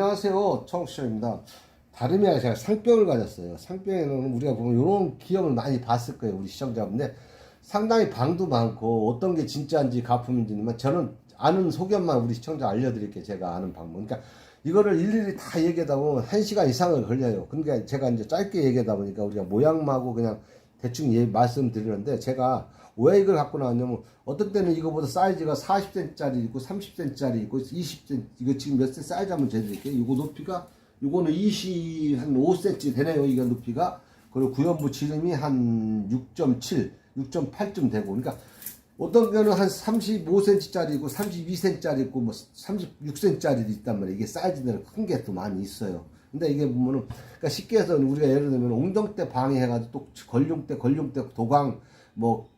안녕하세요. 청취자입니다. 다름이 아니라 제가 상병을 가졌어요. 상병에는 우리가 보면 이런 기업을 많이 봤을 거예요. 우리 시청자분들. 상당히 방도 많고 어떤 게 진짜인지 가품인지만 저는 아는 소견만 우리 시청자 알려드릴게요. 제가 아는 방법. 그러니까 이거를 일일이 다 얘기하다 보면 한 시간 이상을 걸려요. 그러니까 제가 이제 짧게 얘기하다 보니까 우리가 모양하고 그냥 대충 예, 말씀드리는데 제가 왜 이걸 갖고 나왔냐면 어떤 때는 이거보다 사이즈가 40cm짜리 있고 30cm짜리 있고 20cm 이거 지금 몇 cm 사이즈 한번 재드릴게요. 이거 높이가 이거는 20 한 5cm 되네요. 이거 높이가 그리고 구연부 지름이 한 6.7, 6.8쯤 되고 그러니까 어떤 거는 한 35cm짜리 있고 32cm짜리 있고 뭐 36cm짜리도 있단 말이에요. 이게 사이즈는 큰게 또 많이 있어요. 근데 이게 보면은 그러니까 쉽게 해서 우리가 예를 들면 옹정대 방해해가지고 또 걸룡대 걸룡대 도광 뭐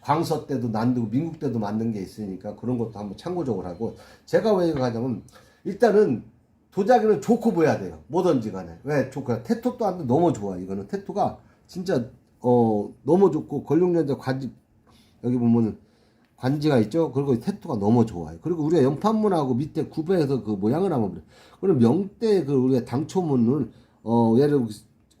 광서 때도 만들고 민국 때도 만든 게 있으니까 그런 것도 한번 참고적으로 하고. 제가 왜 이거 하냐면 일단은 도자기는 좋고 보여야 돼요. 뭐든지 간에. 왜 좋고. 테토도 안돼 너무 좋아 이거는. 테토가 진짜 어 너무 좋고 걸룡연대 관지 여기 보면은 관지가 있죠 그리고 테토가 너무 좋아요 그리고 우리가 연판문하고 밑에 구배해서 그 모양을 한번 그래 그럼 명대 그 우리가 당초문은 어 예를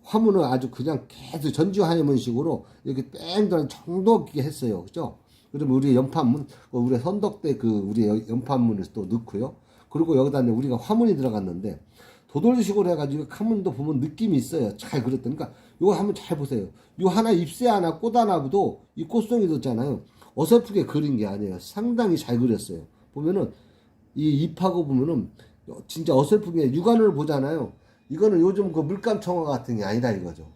화문을 아주 그냥 계속 전주 하이문식으로 이렇게 뺑돌 정도 있게 했어요. 그죠? 그러면 우리 연판문, 어, 우리 선덕대 그 우리 연판문을 또 넣고요. 그리고 여기다 우리가 화문이 들어갔는데 도돌식으로 해가지고 한문도 보면 느낌이 있어요. 잘 그렸다. 그러니까 이거 한번 잘 보세요. 요 하나 잎새 하나 꽃 하나도 이 꽃송이 뒀잖아요. 어설프게 그린 게 아니에요. 상당히 잘 그렸어요. 보면은 이 잎하고 보면은 진짜 어설프게 육안을 보잖아요. 이거는 요즘 그 물감 청어 같은 게 아니다 이거죠.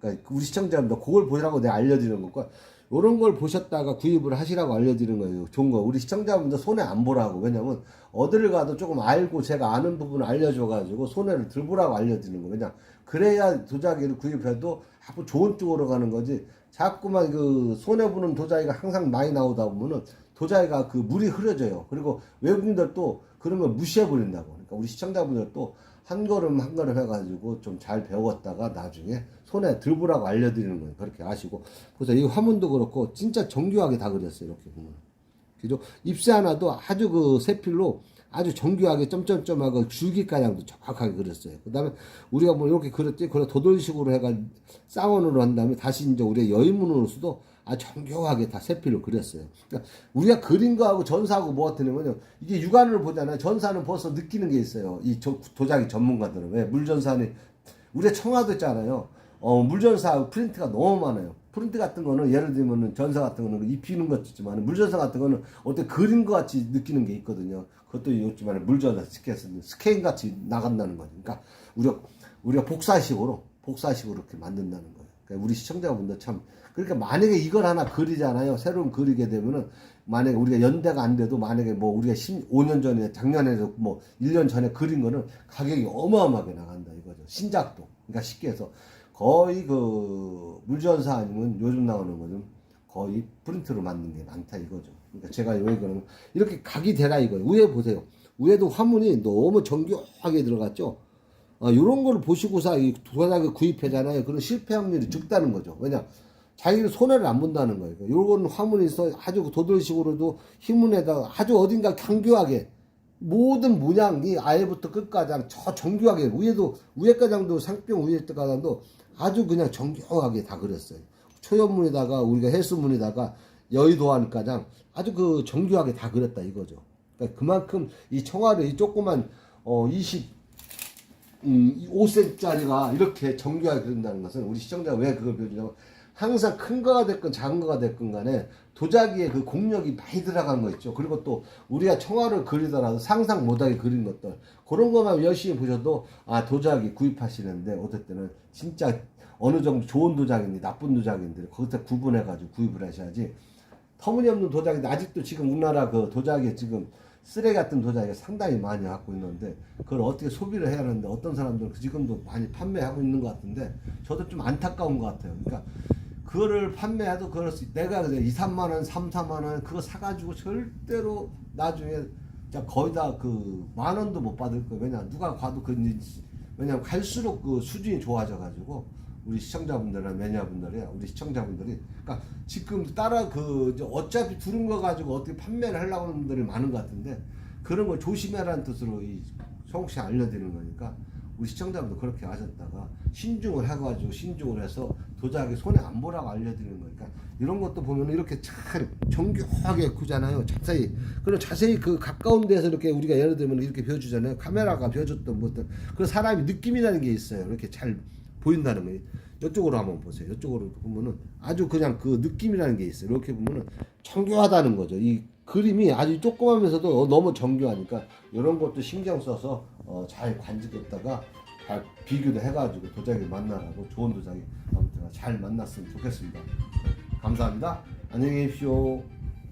그러니까 우리 시청자분들 그걸 보라고 내가 알려드리는 거고 이런 걸 보셨다가 구입을 하시라고 알려드리는 거예요. 좋은 거. 우리 시청자분들 손해 안 보라고. 왜냐면 어디를 가도 조금 알고 제가 아는 부분을 알려줘가지고 손해를 들 보라고 알려드리는 거예요. 왜냐 그래야 도자기를 구입해도 자꾸 좋은 쪽으로 가는 거지. 자꾸만 그 손해 보는 도자기가 항상 많이 나오다 보면은 도자기가 그 물이 흐려져요. 그리고 외국인들도 그런 걸 무시해 버린다고. 그러니까 우리 시청자분들도 한 걸음 한 걸음 해가지고 좀 잘 배웠다가 나중에 손에 들보라고 알려드리는 거예요. 그렇게 아시고. 그래서 이 화문도 그렇고 진짜 정교하게 다 그렸어요. 이렇게 보면. 그죠? 잎새 하나도 아주 그 세필로 아주 정교하게 점점점하고 줄기가량도 정확하게 그렸어요. 그 다음에 우리가 뭐 이렇게 그렸지, 그래 도돌식으로 해가 쌍원으로 한 다음에 다시 이제 우리가 여인문으로서도 아주 정교하게 다 세필로 그렸어요. 그러니까 우리가 그린 거하고 전사하고 뭐가 틀리면요. 이게 육안을 보잖아요. 전사는 벌써 느끼는 게 있어요. 이 저- 도자기 전문가들은. 왜? 물전사는, 우리가 청와도 있잖아요. 어, 물전사하고 프린트가 너무 많아요. 프린트 같은 거는 예를 들면은 전사 같은 거는 입히는 것 있지만 물전사 같은 거는 어때 그린 것 같이 느끼는 게 있거든요. 그것도 있지만 물전사 스케인 스케인 같이 나간다는 거죠. 그러니까 우리가 우리가 복사식으로 복사식으로 이렇게 만든다는 거예요. 그러니까 우리 시청자분들 참 그러니까 만약에 이걸 하나 그리잖아요. 새로운 그리게 되면은 만약에 우리가 연대가 안 돼도 만약에 뭐 우리가 15년 전에 작년에도 뭐 1년 전에 그린 거는 가격이 어마어마하게 나간다 이거죠. 신작도. 그러니까 쉽게 해서 거의 그 물전사 아니면 요즘 나오는 거는 거의 프린트로 만든 게 많다 이거죠. 그러니까 제가 왜 그러면 이렇게 각이 되라 이거예요. 위에 보세요. 위에도 화문이 너무 정교하게 들어갔죠. 아, 이런 걸 보시고서 이 도자기 구입하잖아요. 그런 실패 확률이 적다는 거죠. 왜냐? 자기는 손해를 안 본다는 거예요. 요건 화문이 있어 아주 도돌식으로도 힘문에다가 아주 어딘가 강교하게 모든 문양이 아예부터 끝까지 저 정교하게 위에도 위에 가장도 상병 위에 가장도 아주 그냥 정교하게 다 그렸어요. 초연문에다가 우리가 해수문에다가 여의도안 가장 아주 그 정교하게 다 그렸다 이거죠. 그러니까 그만큼 이 청와를 이 조그만 어 20, 음, 5cm짜리가 이렇게 정교하게 그린다는 것은 우리 시청자가 왜 그걸 보여주냐면 항상 큰 거가 됐건 작은 거가 됐건 간에 도자기에 그 공력이 많이 들어간 거 있죠. 그리고 또 우리가 청화를 그리더라도 상상 못하게 그린 것들 그런 것만 열심히 보셔도 아 도자기 구입하시는데 어떨 때는 진짜 어느 정도 좋은 도자기인지 나쁜 도자기인지 거기서 구분해가지고 구입을 하셔야지 터무니없는 도자기인데 아직도 지금 우리나라 그 도자기 지금 쓰레기 같은 도자기가 상당히 많이 갖고 있는데 그걸 어떻게 소비를 해야 하는데 어떤 사람들은 지금도 많이 판매하고 있는 것 같은데 저도 좀 안타까운 것 같아요. 그러니까 그거를 판매해도 그럴 수 내가 그냥 2, 3만 원, 3, 4만 원 그거 사가지고 절대로 나중에 거의 다 그 만 원도 못 받을 거예요. 왜냐 누가 봐도 그 왜냐면 갈수록 그 수준이 좋아져 가지고 우리 시청자분들이나 매니아분들이 우리 시청자분들이. 그러니까 지금 따라 그 어차피 두른 거 가지고 어떻게 판매를 하려고 하는 분들이 많은 것 같은데 그런 걸 조심해라는 뜻으로 이 조금씩 알려드리는 거니까 우리 시청자분도 그렇게 하셨다가 신중을 해가지고 신중을 해서 도자기 손에 안 보라고 알려드리는 거니까 이런 것도 보면 이렇게 잘 정교하게 구잖아요 자세히. 그리고 자세히 그 가까운 데서 이렇게 우리가 예를 들면 이렇게 벼주잖아요. 카메라가 벼줬던 것들. 그 사람이 느낌이라는 게 있어요. 이렇게 잘 보인다는 거예요 이쪽으로 한번 보세요 이쪽으로 보면은 아주 그냥 그 느낌이라는 게 있어요 이렇게 보면은 정교하다는 거죠 이 그림이 아주 조그마면서도 너무 정교하니까 이런 것도 신경 써서 어, 잘 관직했다가 잘 비교도 해가지고 도자기 만나라고 좋은 도자기 아무튼 잘 만났으면 좋겠습니다. 감사합니다. 안녕히 계십시오.